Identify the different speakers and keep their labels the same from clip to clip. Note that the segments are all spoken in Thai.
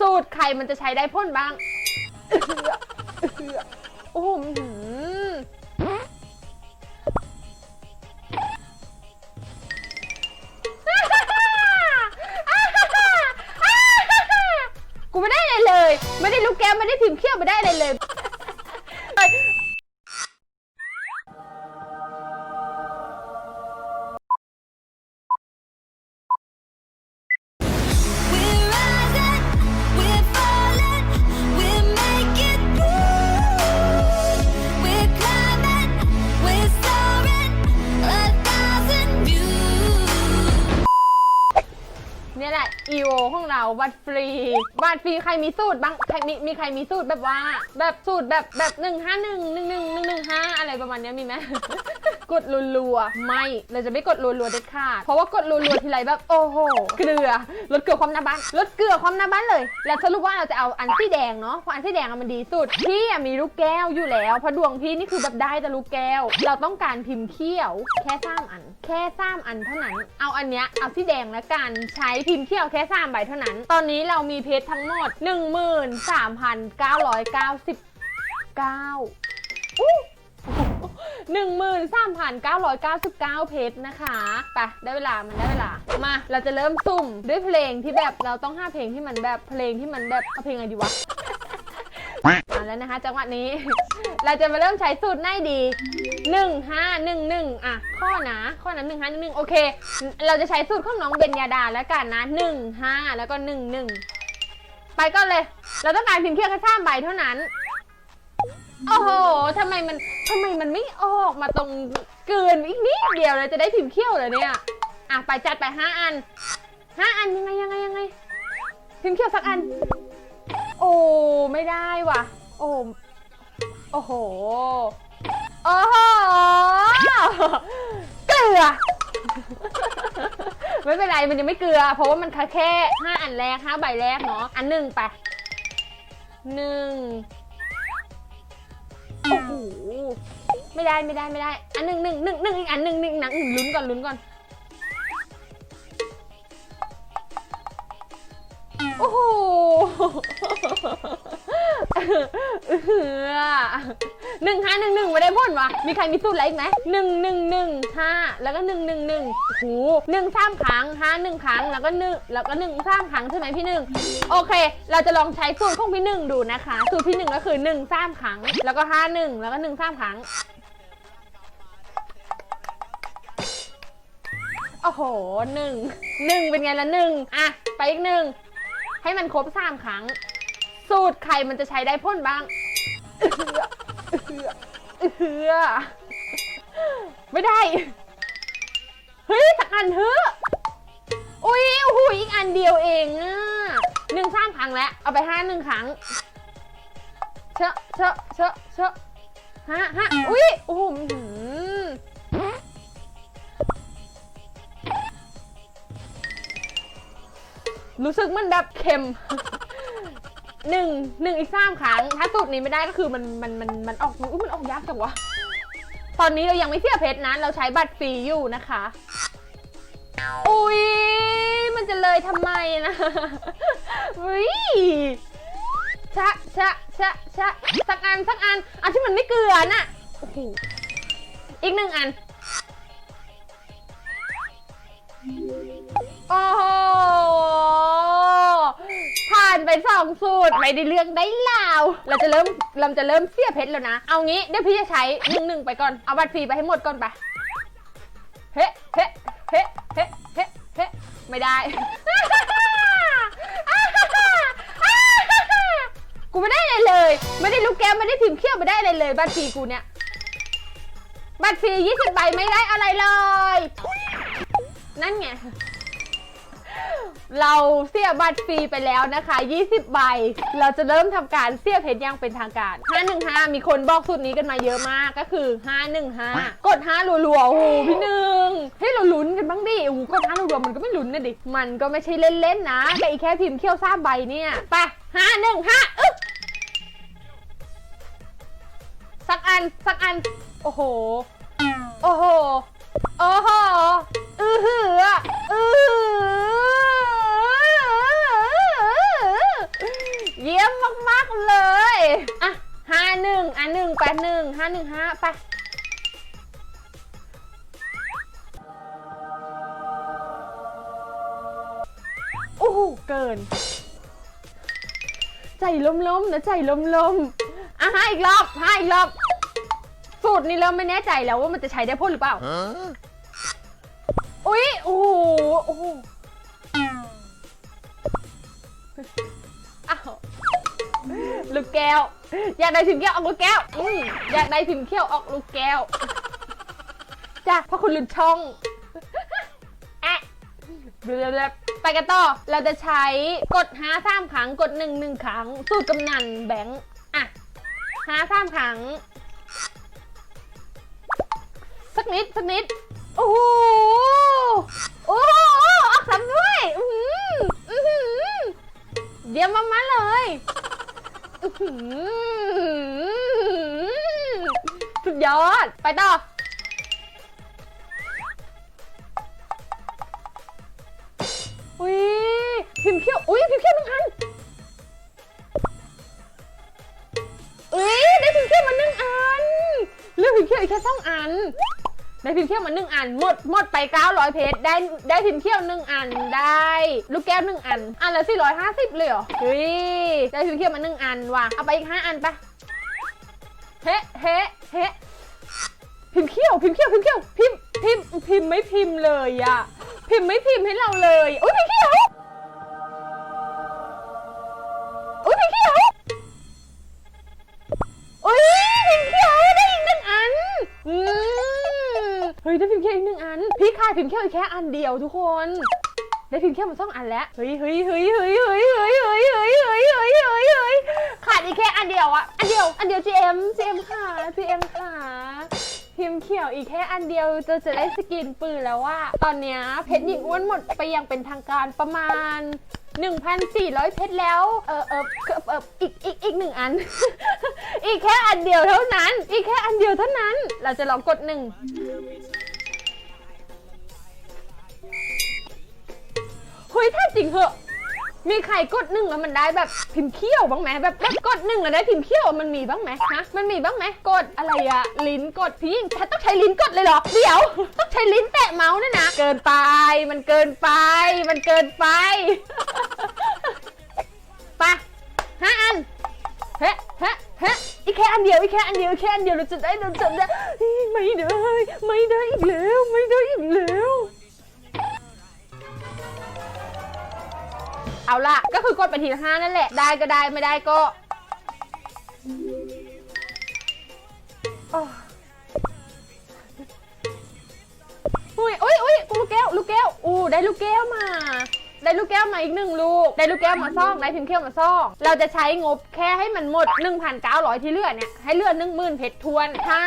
Speaker 1: สูตรไข่มันจะใช้ได้พ่นบ้างโอ้โหอื้อหือกูไม่ได้อะไรเลย ไม่ได้ลูกแก้วไม่ได้พิมพ์เขี้ยวไม่ได้อะไรเลย ของเราบัตรฟรีบัตรฟรีใครมีสูตรบ้างใครมีมีใครมีสูตรแบบว่า แบบสูตรแบบแบบหนึ่งห้าหนึ่งหนึ่งหนึ่งหนึ่งหนึ่งห้าอะไรประมาณเนี้ยมีไหม กดรัวๆไม่เราจะไม่กดรัวๆเด็ดขาดเพราะว่ากดรัวๆทีไรแบบโอ้โหเกลือลดเกลือความหน้าบ้านลดเกลือความหน้าบ้านเลย แล้วสรุปว่าเราจะเอาอันสีแดงเนาะเพราะอันสีแดงอะมันดีสุดพี่อะมีลูกแก้วอยู่แล้วเพราะดวงพี่นี่คือแบบได้แต่ลูกแก้ว เราต้องการพิมพ์เขี้ยว แค่สามอัน แค่สามอันเท่านั้น เอาอันเนี้ยเอาสีแดงแล้วกันใช้พิมพ์เขี้ยวแค่สามใบเท่านั้นตอนนี้เรามีเพชรทั้งหมด 13,999อู้หนึ่งหมื่นสามพันเก้าร้อยเก้าสิบเก้าเพชรนะคะไปได้เวลา มันได้เวลา มา เราจะเริ่มซุ่มด้วยเพลงที่แบบเราต้องห้าเพลงที่มันแบบเพลงที่มันแบบเอาเพลงอะไรดีวะ เอาแล้วนะคะ จังหวะนี้ เราจะมาเริ่มใช้สูตรไหนดีหนึ่งห้าหนึ่งหนึ่งอะ ข้อนะ ข้อนั้นหนึ่งห้าหนึ่งหนึ่งโอเค เราจะใช้สูตรของน้องเบญญาดาแล้วกันนะหนึ่งห้าแล้วก็หนึ่งหนึ่งไปก่อนเลย เราต้องการพิมพ์เคี่ยวแค่สามใบเท่านั้น โอ้โหทำไมมันทำไมมันไม่ออกมาตรงเกินอีกนิดเดียวเลยจะได้พิมพ์เขี้ยวเลยเนี่ย อะไปจัดไปห้าอันห้าอันยังไงยังไงยังไง พิมพ์เขี้ยวสักอัน โอ้ไม่ได้ว่ะ โอ้โอ้โหโอ้โหเกลือ ไม่เป็นไรมันยังไม่เกลือ เพราะว่ามันแค่ห้าอันแรกห้าใบแรกเนาะอันหนึ่งไปหนึ่งโอ้โหไม่ได้ไม่ได้ไม่ได้ อันหนึ่งหนึ่งหนึ่งหนึ่งอีกอันหนึ่งหนึ่งหนังลุ้นก่อนลุ้นก่อน โอ้โหเออหนึ่งห้าหนึ่งหนึ่งไม่ได้พ่นวะมีใครมีสูตรอะไรอีกไหมหนึ่งหนึ่งหนึ่งห้าแล้วก็หนึ่งหนึ่งหนึ่งโอ้โหหนึ่งสามครั้งห้าหนึ่งครั้งแล้วก็หนึ่งแล้วก็หนึ่งสามครั้งใช่ไหมพี่หนึ่งโอเค เราจะลองใช้สูตรของพี่หนึ่งดูนะคะสูตรพี่หนึ่งก็คือหนึ่งสามครั้ง แล้วก็ห้าหนึ่งแล้วก็หนึ่งสามครั้งโอ้โหหนึ่งหนึ่งเป็นไงละหนึ่งอะไปอีกหนึ่ง ให้มันครบสามครั้ง สูตรใครมันจะใช้ได้พ่นบ้างเอื้อเอื้อเอื้อไม่ได้ เฮ้ยสักอันเถอะอุ้ยโอ้โหอีกอันเดียวเองอะหนึ่งสามครั้งแล้ว เอาไปห้าหนึ่งครั้ง เชอะเชอะเชอะเชอะฮะฮะอุ้ยโอ้โห รู้สึกมันแบบเค็มหนึ่งหนึ่งอีกสามครั้ง ถ้าสูตรนี้ไม่ได้ก็คือมันมันมันมันออกอุ๊ยมันออกยากจังวะ ตอนนี้เรายังไม่เสียเพชรนะเราใช้บัตรฟรีอยู่นะคะ อุ้ยมันจะเลยทำไมนะวิชะชะชะชะสักอันสักอัน อันที่มันไม่เกลือน่ะโอ้โหอีกหนึ่งอัน โอ้โห ผ่านไปสองสูตร ไม่ได้เรื่องได้ลาว เราจะเริ่มเราจะเริ่มเสียเพชรแล้วนะ เอางี้เดี๋ยวพี่จะใช้หนึ่งหนึ่งไปก่อน เอาบัตรฟรีไปให้หมดก่อนไป เฮ้เฮ้เฮ้เฮ้เฮ้เฮ้ไม่ได้ กูไม่ได้อะไรเลย ไม่ได้ลูกแก้วไม่ได้พิมพ์เขี้ยวไม่ได้อะไรเลย บัตรฟรีกูเนี่ยบัตรฟรี20ใบไม่ได้อะไรเลย นั่นไง เราเสียบัตรฟรีไปแล้วนะคะ 20 ใบ เราจะเริ่มทำการเสียเพชรย่างเป็นทางการ 515 มีคนบอกสูตรนี้กันมาเยอะมากก็คือ 515 กด 5 รัวๆโอ้โหพี่หนึ่งให้เราลุ้นกันบ้างดิ โอ้โหกด 5 รัวๆมันก็ไม่ลุ้นนะดิ มันก็ไม่ใช่เล่นๆนะ แต่อีกแค่พิมพ์เขี้ยวซ่าใบเนี่ยไป515อึ๊บสักอันสักอัน โอ้โห โอ้โห โอ้โห อือหืออือหือ อะห้าหนึ่งอะหนึ่งแปดหนึ่งห้าหนึ่งห้าไปโอ้โหเกิน ใจล้มๆนะใจล้มๆอะห้าอีกรอบห้าอีกรอบ สูตรนี้เริ่มไม่แน่ใจแล้วว่ามันจะใช้ได้พ้นหรือเปล่า อุ๊ย โอ้โหโอ้โหอ้าว ลูกแก้ว อยากได้พิมพ์แก้วออกลูกแก้วอืมอยากได้พิมพ์เขี้ยวออกลูกแก้วจ้ะเพราะคุณลืมช่องแอะไปกันต่อ เราจะใช้กดหาสามครั้งกดหนึ่งหนึ่งครั้ง สูตรกำนันแบงค์อะหาสามครั้ง สักนิด สักนิด โอ้โห ยอด ไปต่อ อุ้ยพิมพ์เขี้ยว อุ้ยพิมพ์เขี้ยวหนึ่งอันอุ้ยได้พิมพ์เขี้ยวมาหนึ่งอันเลือกพิมพ์เขี้ยวอีกแค่สองอัน ได้พิมพ์เขี้ยวมาหนึ่งอัน หมดหมดไป900เพชรได้ได้พิมพ์เขี้ยวหนึ่งอันได้ ลูกแก้วหนึ่งอัน อันละ450เลยเหรอเฮ้ยได้พิมพ์เขี้ยวมาหนึ่งอันว่ะเอาไปอีกห้าอันไปะเฮ้เฮ้เฮ้ พิมพ์เขี้ยว พิมพ์เขี้ยวพิมพ์เขี้ยวพิมพ์พิมพ์พิมพ์ไม่พิมพ์เลยอะพิมพ์ไม่พิมพ์ให้เราเลยอุ้ยพิมพ์เขี้ยวอุ้ยพิมพ์เขี้ยวอุ้ยพิมพ์เขี้ยวได้อีกหนึ่งอันอืมเฮ้ยได้พิมพ์เขี้ยวอีกหนึ่งอัน พี่ขายพิมพ์เขี้ยวอีกแค่อันเดียวทุกคนได้พิมพ์เขี้ยวมาสองอันแล้วเฮ้ยเฮ้ยเฮ้ยเฮ้ยเฮ้ยเฮ้ยเฮ้ยเฮ้ยเฮ้ยเฮ้ยเฮ้ยเฮ้ยขาดอีกแค่อันเดียวอะอันเดียวอันเดียว GM GM ค่ะ GM ค่ะ พิมพ์เขียวอีกแค่อันเดียวจะจะได้สกินปืนแล้วว่า ตอนนี้เพชรหญิงอ้วนหมดไปอย่างเป็นทางการประมาณ 1,400 เพชรแล้ว เออเออเออเอออีกอีกอีกหนึ่งอัน อีกแค่อันเดียวเท่านั้น อีกแค่อันเดียวเท่านั้น เราจะลองกดหนึ่งเฮ้ยถ้าจริงเหอะ มีใครกดหนึ่งแล้วมันได้แบบพิมพ์เขี้ยวบ้างไหมแบบแบบกดหนึ่งแล้วได้พิมพ์เขี้ยวมันมีบ้างไหมฮะมันมีบ้างไหมกดอะไรอะลิ้นกดพี่ยิ่งฉันต้องใช้ลิ้นกดเลยเหรอเดี๋ยวต้องใช้ลิ้นแตะเมาส์เนี่ยนะเกินไป มันเกินไป มันเกินไปไปะห้าอันเฮ้เฮ้เฮ้อีกแค่อันเดียวอีกแค่อันเดียวแค่อันเดียวเราจะได้เราจะได้ไม่ได้ไม่ได้อีกแล้วไม่ได้อีกแล้ว เอาล่ะ ก็คือกดไปทีละห้านั่นแหละ ได้ก็ได้ไม่ได้ก็โอ้อุ้ยอุ้ยอุ้ยลูกแก้ว ลูกแก้ว อู้ได้ลูกแก้วมา ได้ลูกแก้วมาอีกหนึ่งลูก ได้ลูกแก้วมาซ่อง ได้พิมพ์เขี้ยวมาซ่อง เราจะใช้งบแค่ให้มันหมด 1,900 ที่เหลือเนี่ย ให้เหลือ10,000เพชรทวนถ้า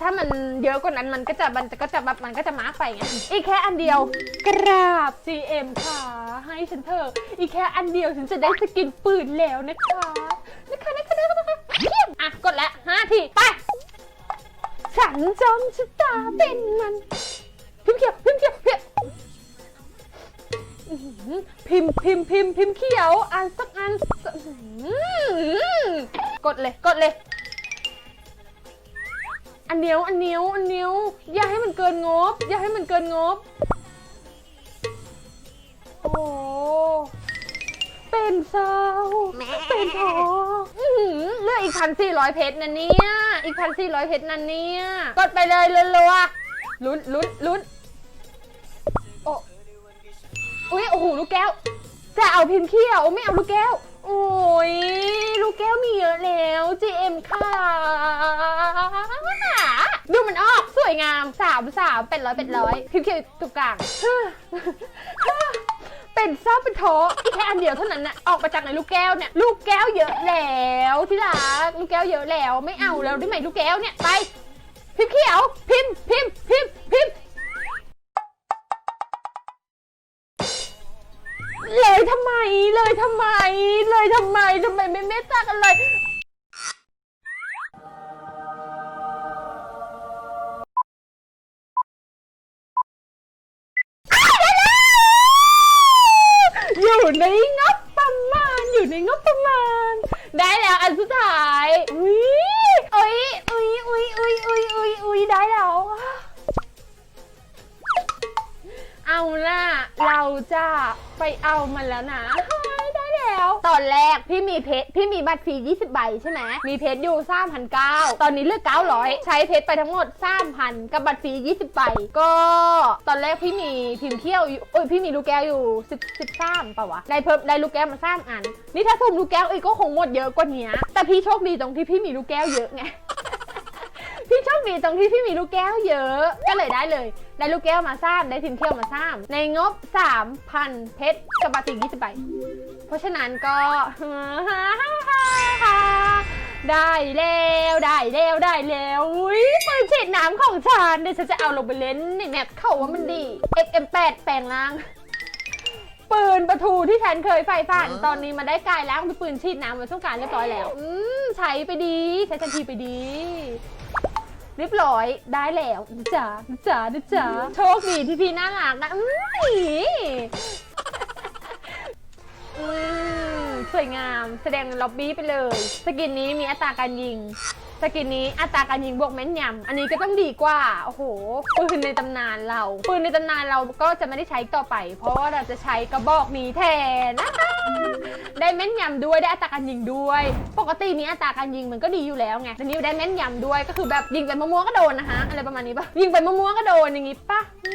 Speaker 1: ถ้ามันเยอะกว่านั้นมันก็จะมันก็จะแบบมันก็จะมาร์กไปไง อีกแค่อันเดียว กราบ GM ค่ะ ให้ฉันเถอะอีกแค่อันเดียวฉันจะได้สกินปืนแล้วนะคะนะคะนะคะนะคะเพียงอะกดล้วห้าทีไปฉันจงชะตาเป็นมัน พิมพ์เขียวพิมพ์เขียวพิมพ์พิมพ์พิมพ์พิมพ์พิมพ์เขียวอ่านสักอันกดเลยกดเลย อันเดียวอันเดียวอันเดียวอย่าให้มันเกินงบ อย่าให้มันเกินงบ โอ้เป็นเศร้าเป็นทออื้อหือเหลืออีกพันสี่ร้อยเพชรนะเนี่ย อีกพันสี่ร้อยเพชรนั่นเนี่ย กดไปเลยรัวๆลุ้นลุ้นลุ้นโอ้อุ้ยโอ้โหลูกแก้ว จะเอาพิมพ์เขี้ยวไม่เอาลูกแก้ว โอ้ยลูกแก้วมีเยอะแล้ว GM ค่ะดูมันออกสวยงามสามสามเป็นร้อยเป็นร้อยพิมพ์เขี้ยวตุกกลาง เป็นเศร้าเป็นโทอีกแค่อันเดียวเท่านั้นนะออกมาจากในลูกแก้วเนี่ยลูกแก้วเยอะแล้วที่รักลูกแก้วเยอะแล้วไม่เอาแล้วได้ไหมลูกแก้วเนี่ยไปพิมพ์เขียวพิมพ์พิมพ์พิมพ์พิมพ์เลยทำไมเลยทำไม เลยทำไมทำไมไม่เมตตากันเลย ในงบประมาณอยู่ในงบประมันได้แล้วอันสุดท้ายอุ้ยอุ้ยอุ้ยอุ้ยอุ้ยอุ้ยอุ้ยอุ้ยได้แล้วเอาล่ะเราจะไปเอามันแล้วนะ แล้วตอนแรกพี่มีเพชรพี่มีบัตรฟรี20 ใบใช่ไหมมีเพชรอยู่3,900ตอนนี้เหลือ900 ใช้เพชรไปทั้งหมด3,000กับบัตรฟรี20 ใบ ก็ตอนแรกพี่มีพิมพ์เขี้ยวอยู่โอ้ยพี่มีลูกแก้วอยู่10 13ป่าวะได้เพิ่มได้ลูกแก้วมาสามอัน นี่ถ้าสุ่มลูกแก้วอีกก็คงหมดเยอะกว่านี้แต่พี่โชคดีตรงที่พี่มีลูกแก้วเยอะไงพี่โชคดีตรงที่พี่มีลูกแก้วเยอะก็เลยได้เลย ได้ลูกแก้วมาซ้ำได้พิมพ์เที่ยวมาซ้ำในงบ 3,000 เพชรกับบาติก20ใบเพราะฉะนั้นก็ได้แล้วได้แล้วได้แล้วอุ้ยปืนฉีดน้ำของฉันเดี๋ยวฉันจะเอาลงไปเล่นในแมปเขาว่ามันดี XM8 แปลงร่างปืนประทูที่ฉันเคยใฝ่ฝันตอนนี้มันได้กลายร่างเป็นปืนฉีดน้ำไว้ต้องการเรียบร้อยแล้ว อืมใช้ไปดี ใช้ทันทีไปดี เรียบร้อยได้แล้วนะจ๋านะจ๋านะจ๋าโชคดีที่พี่น่ารักนะอุ้ยอืมสวยงามแสดงล็อบบี้ไปเลย สกินนี้มีอัตราการยิง สกินนี้อัตราการยิงบวกแม่นยำอันนี้ก็ต้องดีกว่า โอ้โห ปืนในตำนานเรา ปืนในตำนานเราก็จะไม่ได้ใช้ต่อไป เพราะว่าเราจะใช้กระบอกนี้แทนนะคะ ได้แม่นยำด้วยได้อัตราการยิงด้วย ปกตินี้อัตราการยิงมันก็ดีอยู่แล้วไงแต่นี้ได้แม่นยำด้วยก็คือแบบยิงไปมะม่วงก็โดนนะคะอะไรประมาณนี้ปะยิงไปมะม่วงก็โดนอย่างงี้ปะอื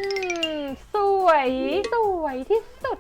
Speaker 1: มสวยสวยที่สุด